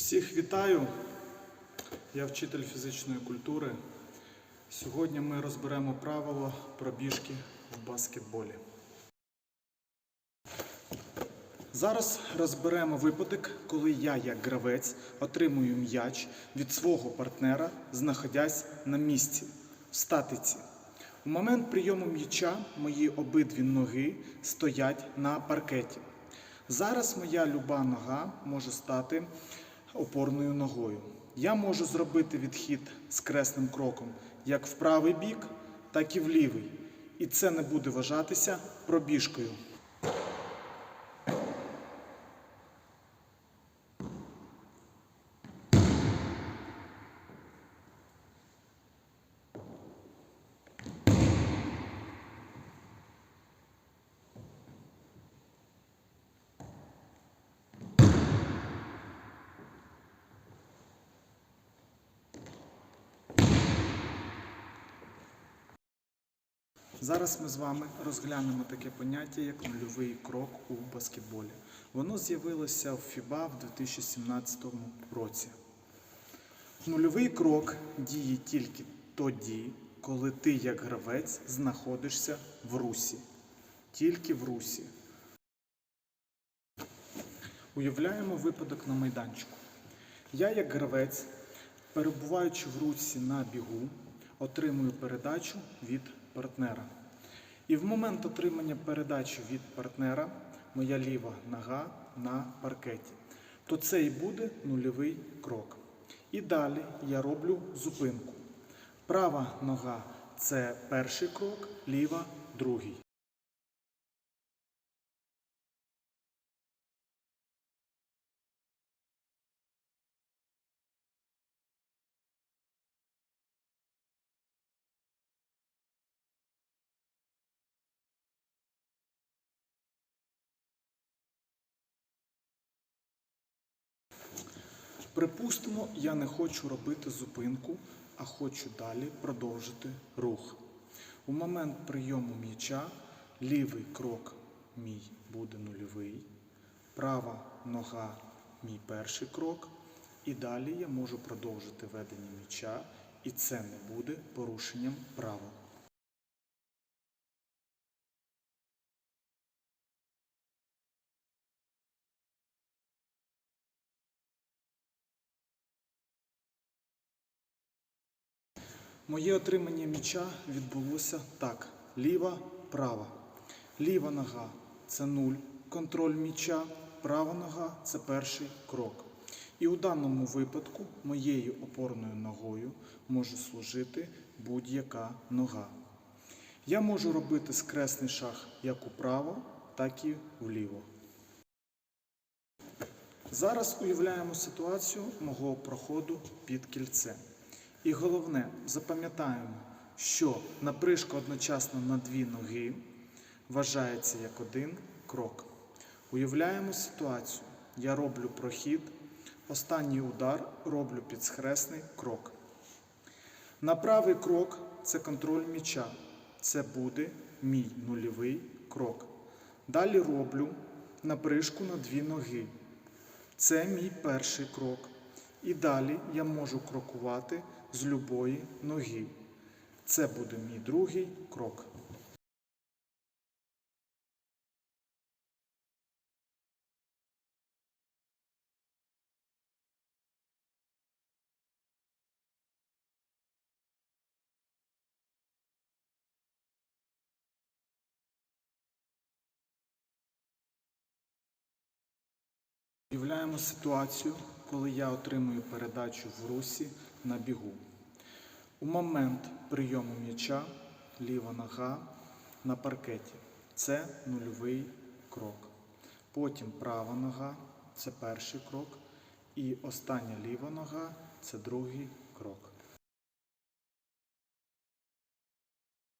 Всіх вітаю. Я вчитель фізичної культури. Сьогодні ми розберемо правила пробіжки в баскетболі. Зараз розберемо випадок, коли я, як гравець, отримую м'яч від свого партнера, знаходясь на місці в статиці. У момент прийому м'яча мої обидві ноги стоять на паркеті. Зараз моя люба нога може стати опорною ногою. Я можу зробити відхід з кресним кроком як в правий бік, так і в лівий. І це не буде вважатися пробіжкою. Зараз ми з вами розглянемо таке поняття, як нульовий крок у баскетболі. Воно з'явилося в FIBA в 2017 році. Нульовий крок діє тільки тоді, коли ти, як гравець, знаходишся в русі. Тільки в русі. Уявляємо випадок на майданчику. Я, як гравець, перебуваючи в русі на бігу, отримую передачу від партнера. І в момент отримання передачі від партнера моя ліва нога на паркеті. То це і буде нульовий крок. І далі я роблю зупинку. Права нога це перший крок, ліва другий. Припустимо, я не хочу робити зупинку, а хочу далі продовжити рух. У момент прийому м'яча лівий крок мій буде нульовий, права нога мій перший крок, і далі я можу продовжити ведення м'яча, і це не буде порушенням правил. Моє отримання м'яча відбулося так: ліва, права. Ліва нога це нуль, контроль м'яча, права нога це перший крок. І у даному випадку моєю опорною ногою може служити будь-яка нога. Я можу робити скресний шаг як управо, так і вліво. Зараз уявляємо ситуацію мого проходу під кільце. І головне, запам'ятаємо, що напришка одночасно на дві ноги вважається як один крок. Уявляємо ситуацію. Я роблю прохід, останній удар роблю підсхресний крок. На правий крок це контроль м'яча. Це буде мій нульовий крок. Далі роблю напришку на дві ноги. Це мій перший крок. І далі я можу крокувати з любої ноги. Це буде мій другий крок. Уявляємо ситуацію, коли я отримую передачу в русі на бігу. У момент прийому м'яча ліва нога на паркеті. Це нульовий крок. Потім права нога це перший крок. І остання ліва нога це другий крок.